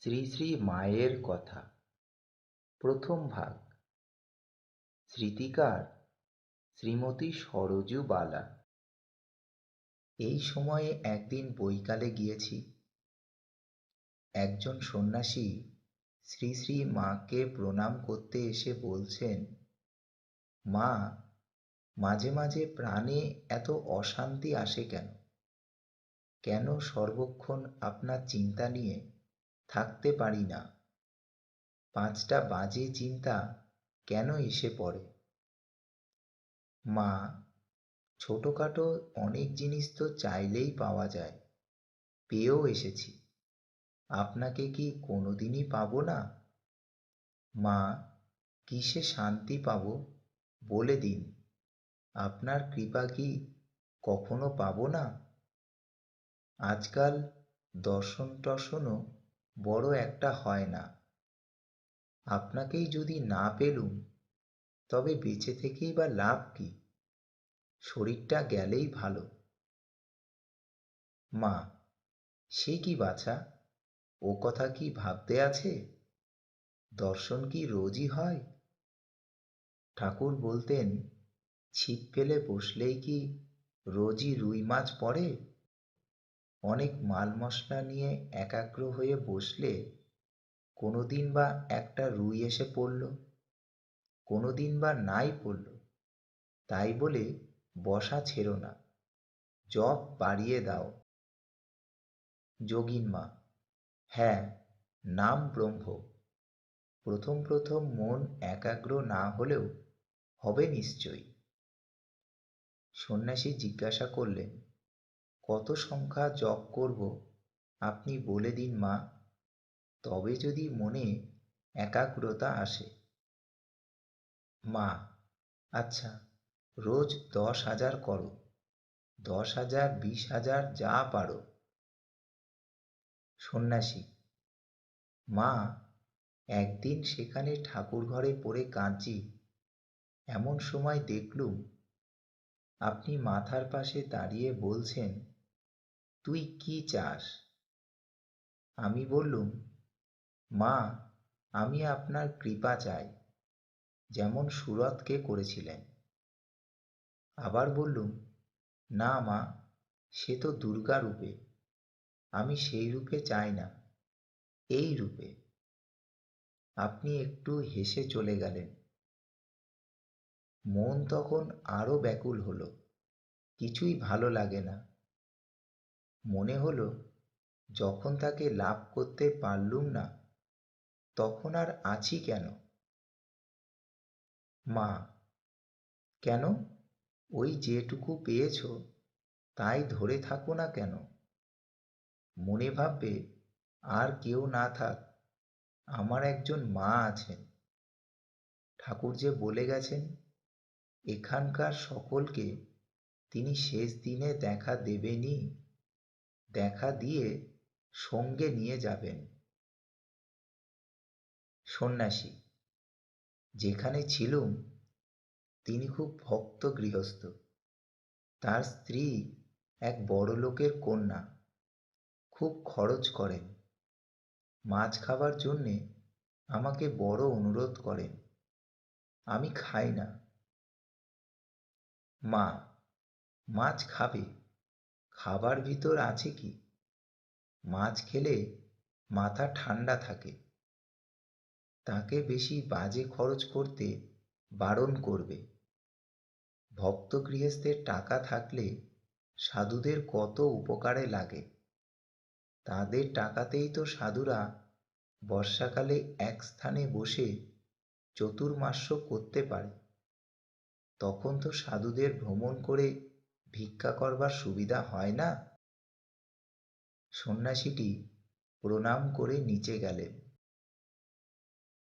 শ্রী শ্রী মায়ের কথা। প্রথম ভাগ। স্মৃতিকার শ্রীমতী সরজু বালা। এই সময়ে একদিন বৈকালে গিয়েছি। একজন সন্ন্যাসী শ্রী শ্রী মাকে প্রণাম করতে এসে বলছেন, মা, মাঝে মাঝে প্রাণে এত অশান্তি আসে কেন? কেন সর্বক্ষণ আপনার চিন্তা নিয়ে থাকতে পারি না। পাঁচটা বাজে চিন্তা কেন এসে পড়ে? মা, ছোটোখাটো অনেক জিনিস তো চাইলেই পাওয়া যায়, পেয়েও এসেছি। আপনাকে কি কোনোদিনই পাবো না? মা, কিসে শান্তি পাব বলে দিন। আপনার কৃপা কি কখনো পাবো না? আজকাল দর্শন টর্শনও বড় একটা হয় না। আপনাকেই যদি না পেলুম, তবে বেঁচে থেকেই বা লাভ কি? শরীরটা গেলেই ভালো। মা, সে কি বাছা? ও কথা কি ভাবতে আছে? দর্শন কি রোজই হয়? ঠাকুর বলতেন, ছিপ ফেলে বসলেই কি রোজই রুই মাছ পড়ে? অনেক মাল মশলা নিয়ে একাগ্র হয়ে বসলে কোনো দিন বা একটা রুই এসে পড়ল কোনো দিন বা নাই পড়ল। তাই বলে বসা ছেড়ো না জপ বাড়িয়ে দাও। যোগিন মা হ্যাঁ নাম ব্রহ্ম। প্রথম প্রথম মন একাগ্র না হলেও হবে নিশ্চয়ই। সন্ন্যাসী জিজ্ঞাসা করলেন কত সংখ্যা জপ করব, আপনি বলে দিন মা। তবে যদি মনে একাগ্রতা আসে। মা আচ্ছা রোজ দশ হাজার করো। দশ হাজার, বিশ হাজার, যা পারো। সন্ন্যাসী, মা, একদিন সেখানে ঠাকুর ঘরে পড়ে কাঁদছি। এমন সময় দেখলুম, আপনি মাথার পাশে দাঁড়িয়ে বলছেন তুই কি চাস? আমি বললুম, মা, আমি আপনার কৃপা চাই। যেমন সুরতকে করেছিলেন। আবার বললুম, না মা, সে তো দুর্গা রূপে। আমি সেই রূপে চাই না, এই রূপে। আপনি একটু হেসে চলে গেলেন। মন তখন আরও ব্যাকুল হলো, কিছুই ভালো লাগে না। মনে হলো, যখন তাকে লাভ করতে পারলুম না, তখন আর আছি কেন? মা, কেন? ওই যেটুকু পেয়েছ, তাই ধরে থাকো না কেন। মনে ভাববে, আর কেউ না থাক, আমার একজন মা আছেন। ঠাকুর যে বলে গেছেন, এখানকার সকলকে তিনি শেষ দিনে দেখা দেবেনই। দেখা দিয়ে সঙ্গে নিয়ে যাবেন। সন্ন্যাসী, যেখানে ছিলুম, তিনি খুব ভক্ত গৃহস্থ। তার স্ত্রী এক বড় লোকের কন্যা, খুব খরচ করেন। মাছ খাবার জন্যে আমাকে বড় অনুরোধ করেন, আমি খাই না। মা, মাছ খাবে? খাবার ভিতর আছে কি? মাছ খেলে মাথা ঠান্ডা থাকে। তাকে বেশি বাজে খরচ করতে বারণ করবে। ভক্ত গৃহস্থের টাকা থাকলে সাধুদের কত উপকারে লাগে। তাদের টাকাতেই তো সাধুরা বর্ষাকালে এক স্থানে বসে চতুর্মাস্য করতে পারে। তখন তো সাধুদের ভ্রমণ করে ভিক্ষা করবার সুবিধা হয় না? সন্ন্যাসীটি প্রণাম করে নিচে গেলেন।